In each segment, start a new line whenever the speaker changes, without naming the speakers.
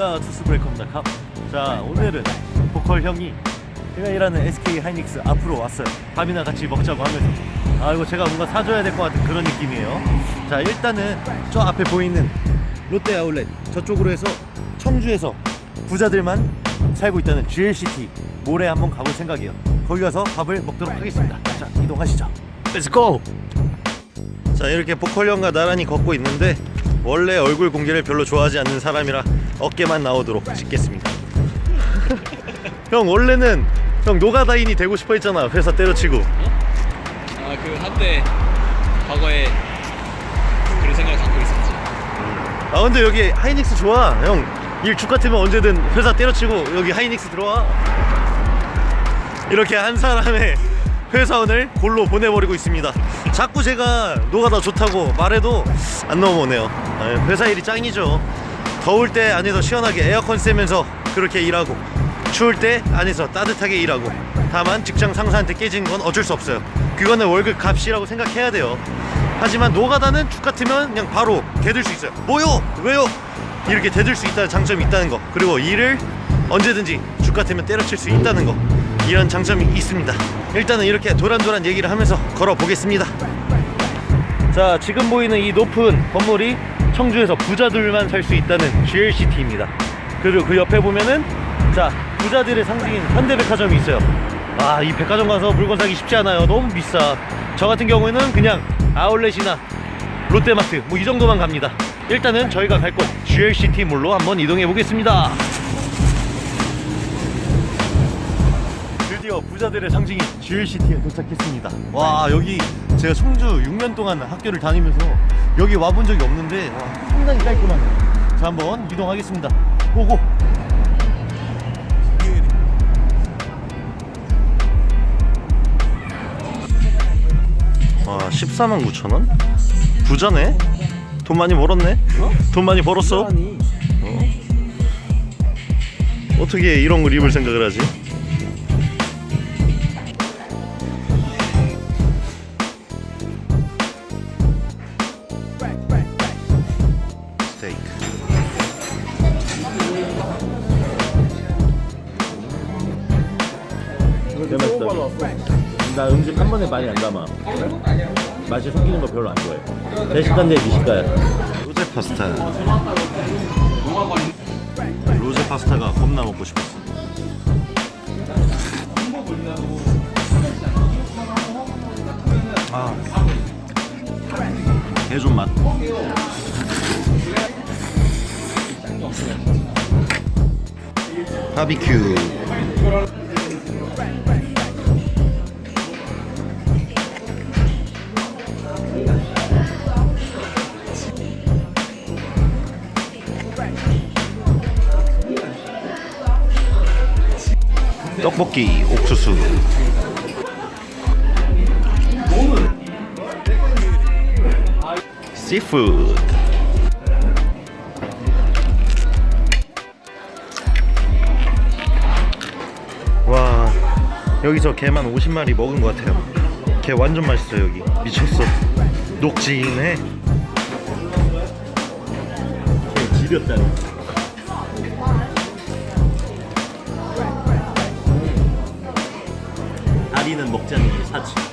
안녕하십니까 투스브레이커입니다. 자 오늘은 보컬 형이 제가 일하는 SK 하이닉스 앞으로 왔어요. 밥이나 같이 먹자고 하면서. 아 이거 제가 뭔가 사줘야 될 것 같은 그런 느낌이에요. 자 일단은 저 앞에 보이는 롯데 아울렛 저쪽으로 해서 청주에서 부자들만 살고 있다는 GLCT 몰에 한번 가볼 생각이에요. 거기 가서 밥을 먹도록 하겠습니다. 자 이동하시죠. Let's! 자 이렇게 보컬 형과 나란히 걷고 있는데 원래 얼굴 공개를 별로 좋아하지 않는 사람이라 어깨만 나오도록 찍겠습니다. 형 원래는 형 노가다인이 되고 싶어 했잖아 회사 때려치고.
아 그 한때 과거에 그런 생각을 갖고 있었지.
아 근데 여기 하이닉스 좋아. 형일 죽 같으면 언제든 회사 때려치고 여기 하이닉스 들어와. 이렇게 한 사람의 회사원을 골로 보내버리고 있습니다. 자꾸 제가 노가다 좋다고 말해도 안 넘어오네요. 아, 회사 일이 짱이죠. 더울 때 안에서 시원하게 에어컨 쐬면서 그렇게 일하고 추울 때 안에서 따뜻하게 일하고 다만 직장 상사한테 깨지는 건 어쩔 수 없어요. 그거는 월급 값이라고 생각해야 돼요. 하지만 노가다는 죽 같으면 그냥 바로 대들 수 있어요. 뭐요? 왜요? 이렇게 대들 수 있다는 장점이 있다는 거. 그리고 일을 언제든지 죽 같으면 때려칠 수 있다는 거 이런 장점이 있습니다. 일단은 이렇게 도란도란 얘기를 하면서 걸어보겠습니다. 자 지금 보이는 이 높은 건물이 청주에서 부자들만 살 수 있다는 GLCT입니다. 그리고 그 옆에 보면은 자 부자들의 상징인 현대백화점이 있어요. 아 이 백화점 가서 물건 사기 쉽지 않아요. 너무 비싸. 저 같은 경우에는 그냥 아울렛이나 롯데마트 뭐 이 정도만 갑니다. 일단은 저희가 갈 곳 GLCT 몰로 한번 이동해 보겠습니다 드디어 부자들의 상징인 GLCT에 도착했습니다. 와 여기 제가 청주 6년 동안 학교를 다니면서 여기 와본 적이 없는데 와, 상당히 깔끔하네요. 자 한번 이동하겠습니다. 고고. 와 14만 9천 원? 부자네? 돈 많이 벌었네? 돈 많이 벌었어? 어? 어떻게 이런 걸 입을 생각을 하지?
나 음식 한 번에 많이 안 담아. 맛이 섞이는 거 별로 안 좋아해. 대식가인데 미식가야.
로제 파스타 로제 파스타가 겁나 먹고 싶었어 아 개좀 맛. 바비큐 떡볶이 옥수수. 씨푸드 여기서 개만 50마리 먹은 것 같아요 개 완전 맛있어 여기 미쳤어 녹진해
지렸다니. 다리는 먹자니 사치.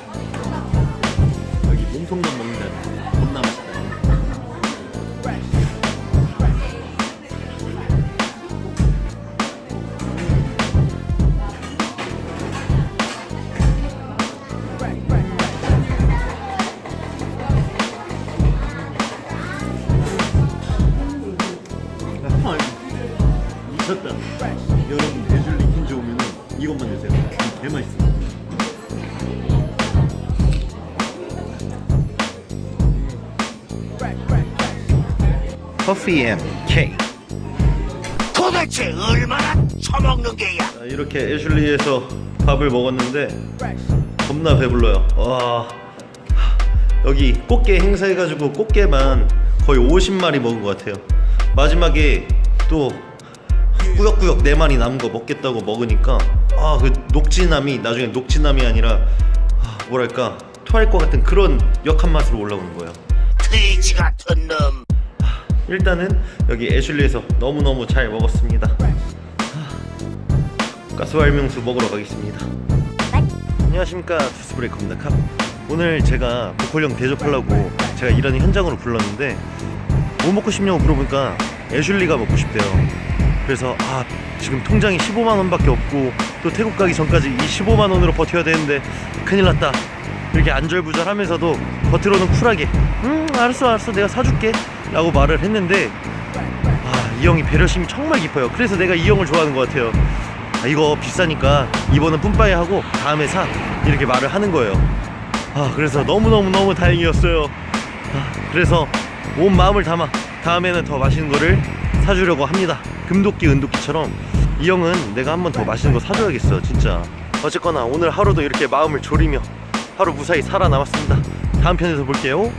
미쳤다. 여러분 대줄리 흰지 오면 이것만 드세요. 개 맛있어.
커피 앤 케이크
도대체 얼마나 처먹는 게야?
자, 이렇게 애슐리에서 밥을 먹었는데 겁나 배불러요. 와 여기 꽃게 행사해가지고 꽃게만 거의 50마리 먹은 것 같아요. 마지막에 또 꾸역꾸역 4마리 남은 거 먹겠다고 먹으니까 아 그 녹진함이 나중에 녹진함이 아니라 아, 뭐랄까 토할 것 같은 그런 역한 맛으로 올라오는 거예요.
돼지 같은 놈.
일단은 여기 애슐리에서 너무너무 잘 먹었습니다. 하, 가스왈명수 먹으러 가겠습니다. 안녕하십니까. 투스브레이커입니다 카 오늘 제가 보컬형 대접하려고 제가 일하는 현장으로 불렀는데 뭐 먹고 싶냐고 물어보니까 애슐리가 먹고 싶대요 그래서 아 지금 통장에 15만 원밖에 없고 또 태국 가기 전까지 이 15만 원으로 버텨야 되는데 큰일 났다. 이렇게 안절부절하면서도 겉으로는 쿨하게 음 알았어 알았어 내가 사줄게 라고 말을 했는데 아 이 형이 배려심이 정말 깊어요. 그래서 내가 이 형을 좋아하는 것 같아요. 아, 이거 비싸니까 이번은 뿜빠이 하고 다음에 사. 이렇게 말을 하는 거예요. 아 그래서 너무너무너무 다행이었어요. 아, 그래서 온 마음을 담아 다음에는 더 맛있는 거를 사주려고 합니다. 금도끼 은도끼처럼. 이 형은 내가 한 번 더 맛있는 거 사줘야겠어 진짜. 어쨌거나 오늘 하루도 이렇게 마음을 졸이며 하루 무사히 살아남았습니다. 다음 편에서 볼게요.